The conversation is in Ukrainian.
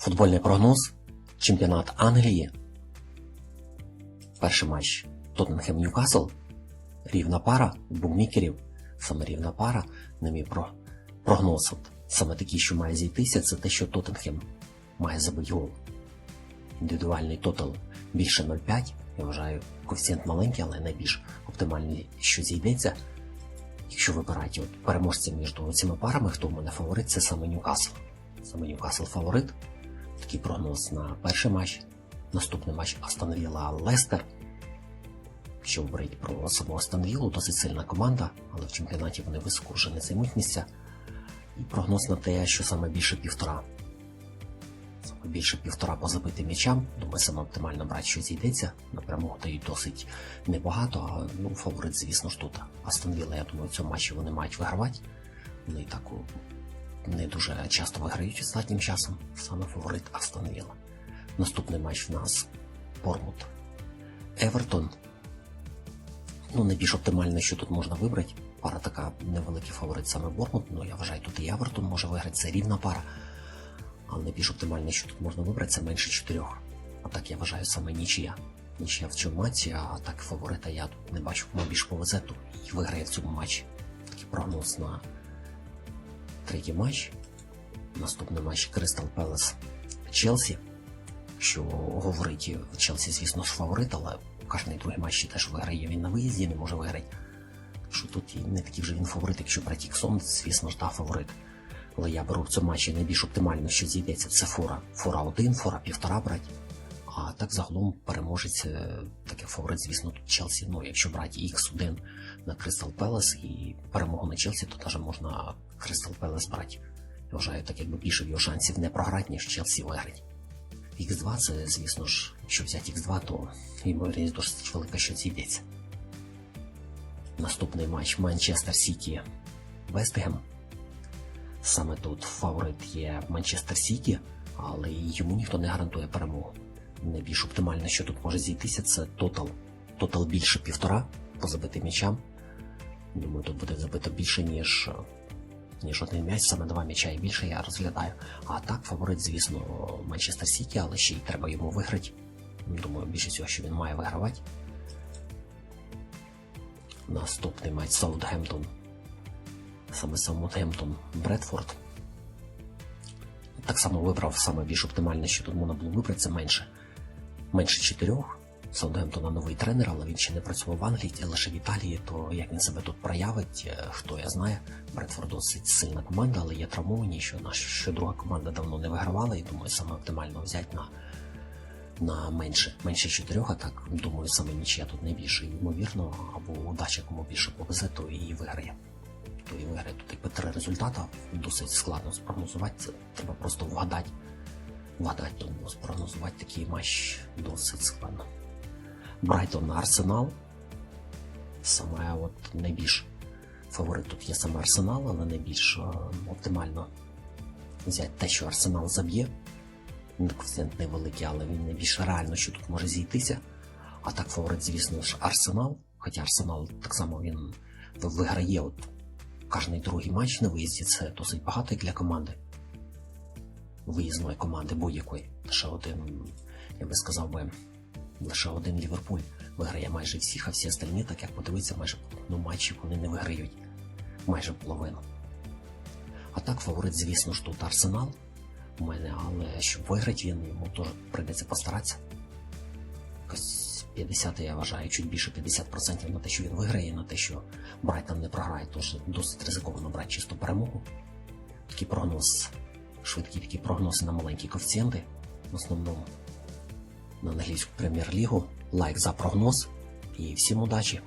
Футбольний прогноз. Чемпіонат Англії. Перший матч Тоттенхем Ньюкасл. Рівна пара букмекерів. Саме рівна пара. На мій про... прогноз. Саме такий, що має зійтися, це те, що Тоттенхем має забити гол. Індивідуальний тотал більше 0,5. Я вважаю, коефіцієнт маленький, але найбільш оптимальний, що зійдеться. Якщо вибирати переможця між цими парами, хто в мене фаворит, це саме Ньюкасл. Саме Ньюкасл фаворит. Такий прогноз на перший матч. Наступний матч Астон Вілла Лестер. Якщо говорити про саму Астон Віллу, досить сильна команда, але в чемпіонаті вони високо вже не займуть місця. І прогноз на те, що саме більше півтора. Саме більше півтора по забитим м'ячам. Думаю, саме оптимально брати, що зійдеться. На перемогу дають досить небагато, а ну, фаворит, звісно ж, тут. Астон Вілла, я думаю, в цьому матчі вони мають вигравати. Вони так не дуже часто виграють останнім часом. Саме фаворит Астон Вілла. Наступний матч в нас Бормут. Евертон. Ну, найбільш оптимально, що тут можна вибрати. Пара така невеликий фаворит саме Бормут. Ну, я вважаю, тут і Евертон може виграти, це рівна пара. Але найбільш оптимально, що тут можна вибрати, це менше чотирьох. А так я вважаю саме нічия. Нічия в цьому матчі, а так фаворита я тут не бачу, кому більш повезе, то і виграє в цьому матчі. Такий прогноз на третій матч. Наступний матч Кристал Пелес Челсі. Що говорить Челсі, звісно ж, фаворит, але кожний другий матч теж виграє. Він на виїзді не може виграти. Що тут не такий вже він фаворит, якщо брати Іксон, звісно ж, та фаворит. Але я беру в цьому матчі найбільш оптимально, що зійдеться, це фора. Фора 1, фора півтора брати. А так загалом переможець, е, так як фаворит, звісно, тут Челсі. Ну, якщо брати X1 на Кристал Пелес і перемогу на Челсі, то теж можна Кристал Пелес брати. Я вважаю, так якби більше його шансів не програти, ніж Челсі виграти. X2 це, звісно ж, якщо взяти X2, то ймовірність досить велика, що зійдеться. Наступний матч Манчестер Сіті Вестгем. Саме тут фаворит є Манчестер Сіті, але йому ніхто не гарантує перемогу. Найбільш оптимально, що тут може зійтися, це тотал. Тотал більше півтора по забитим м'ячам. Думаю, тут буде забито більше, ніж, ніж один м'яч, саме два м'яча і більше я розглядаю. А так, фаворит, звісно, Манчестер Сіті, але ще й треба йому виграти. Думаю, більше всього, що він має вигравати. Наступний матч Саутгемптон. Саме Саутгемптон Бредфорд. Так само вибрав саме більш оптимальне, що тут можна було вибрати, це менше. Менше чотирьох. Саутгемптона новий тренер, але він ще не працював в Англії, а лише в Італії, то як він себе тут проявить, е, хто я знає. Бредфорд досить сильна команда, але є травмовані, що наша що друга команда давно не вигравала, і думаю, саме оптимально взяти на, на менше, менше чотирьох, а так думаю, саме нічия тут найбільше ймовірно, або удача кому більше повезе, то і виграє. То і виграє тут якби три результати, досить складно спрогнозувати, це треба просто вгадати. Вгадати, тому спрогнозувати такий матч досить складно. Брайтон Арсенал. Саме от найбільш фаворит тут є саме Арсенал, але найбільш е, оптимально взяти те, що Арсенал заб'є. Коефіцієнт невеликий, але він найбільш реально, що тут може зійтися. А так фаворит, звісно ж, Арсенал. Хоча Арсенал так само він виграє от кожний другий матч на виїзді. Це досить багато як для команди. Виїзної команди будь-якої. Лише один, я би сказав би, лише один Ліверпуль виграє майже всіх, а всі остальні, так як подивитися, майже половину матчів вони не виграють. Майже половину. А так, фаворит, звісно ж, тут Арсенал у мене, але щоб виграти він, йому теж прийдеться постаратися. Якось 50, я вважаю, чуть більше 50% на те, що він виграє, на те, що Брайтон не програє, тож досить ризиковано брати чисто перемогу. Такий прогноз, швидкі такі прогнози на маленькі коефіцієнти, в основному на англійську прем'єр-лігу. Лайк за прогноз і всім удачі!